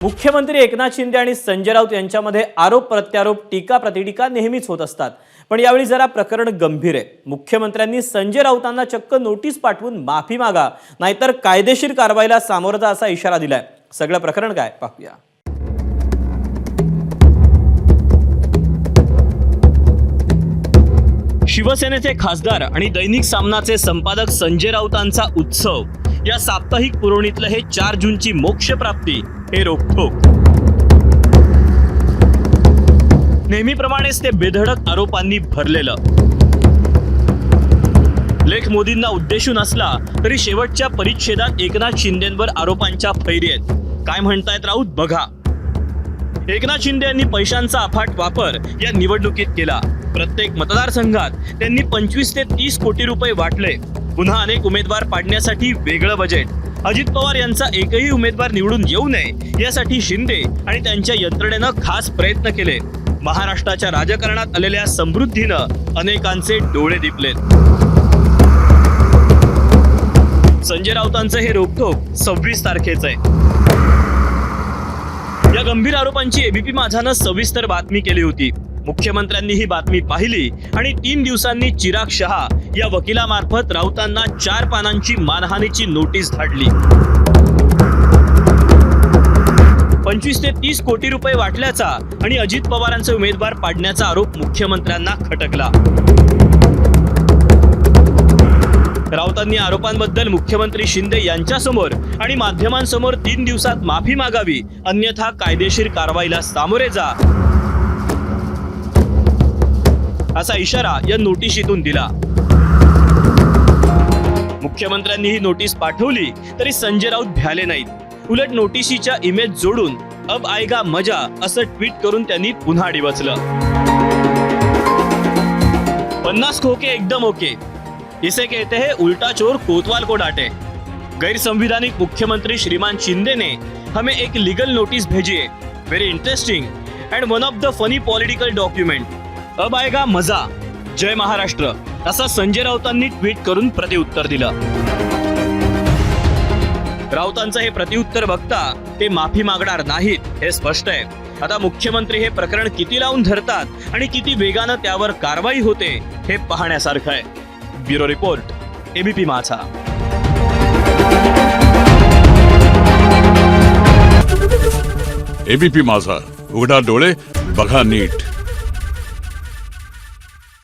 मुख्यमंत्री एकनाथ शिंदे आणि संजय राऊत यांच्यामध्ये आरोप प्रत्यारोप टीका प्रतिटीका नेहमीच होत असतात. पण यावेळी जरा प्रकरण गंभीर आहे. मुख्यमंत्र्यांनी संजय राऊतांना चक्क नोटीस पाठवून माफी मागा नाहीतर कायदेशीर कारवाईला सामोरं जा असा इशारा दिलाय. सगळं प्रकरण काय? पाहूया. शिवसेनेचे खासदार आणि दैनिक सामनाचे संपादक संजय राऊतांचा उत्सव. या साप्ताहिक पुरवणीतलं हे चार जूनची मोक्षप्राप्ती हे रोखोक नेहमीप्रमाणेच ते बेधडक आरोपांनी भरलेलं. लेख मोदींना उद्देशून असला तरी शेवटच्या परिच्छेदात एकनाथ शिंदेंवर आरोपांच्या फैरी आहेत. काय म्हणतायत राऊत? बघा. एकनाथ शिंदे यांनी पैशांचा अफाट वापर या निवडणुकीत केला. प्रत्येक मतदारसंघात त्यांनी पंचवीस ते तीस कोटी रुपये वाटले. पुन्हा अनेक उमेदवार पाडण्यासाठी वेगळं बजेट अजित पवार यांचा एकही उमेदवार निवडून येऊ नये यासाठी शिंदे आणि त्यांच्या यंत्रणेनं खास प्रयत्न केले. महाराष्ट्राच्या राजकारणात आलेल्या समृद्धीनं अनेकांचे डोळे दिपलेत. संजय राऊतांचं हे रोखोक सव्वीस तारखेच आहे. या गंभीर आरोपांची एबीपी माझानं सविस्तर बातमी केली होती. मुख्यमंत्र्यांनी ही बातमी पाहिली आणि तीन दिवसांनी चिराग शहा या वकिलामार्फत राऊतांना चार पानांची मानहानीची नोटीस धाडली. पंचवीस ते तीस कोटी रुपये वाटल्याचा आणि अजित पवारांचे उमेदवार पाडण्याचा आरोप मुख्यमंत्र्यांना खटकला. राऊतांनी आरोपांबद्दल मुख्यमंत्री शिंदे यांच्यासमोर आणि माध्यमांसमोर तीन दिवसात माफी मागावी अन्यथा कायदेशीर कारवाईला सामोरे जा असा इशारा या नोटिशीतून दिला. मुख्यमंत्र्यांनी ही नोटीस पाठवली तरी संजय राऊत भ्याले नाहीत. उलट नोटिशीच्या इमेज जोडून अब आएगा मजा असं ट्विट करून त्यांनी पुन्हा डिवचलं. पन्नास खोके एकदम ओके. इसे कहते हैं उल्टा चोर कोतवाल को डांटे. गैरसंविधानिक मुख्यमंत्री श्रीमान शिंदे ने हमें एक लीगल नोटिस भेजी है. Very interesting and one of the funny political document अब आएगा मजा. जय महाराष्ट्र. असं संजय राऊतांनी ट्विट करून प्रतिउत्तर दिलं. राऊतांचं हे प्रतिउत्तर बघता ते माफी मागणार नाहीत हे स्पष्ट आहे. आता मुख्यमंत्री हे प्रकरण किती लावून धरतात आणि किती वेगानं त्यावर कारवाई होते हे पाहण्यासारखं आहे. Bureau report ABP Majha. ABP Majha. उघडा डोळे बघा नीट.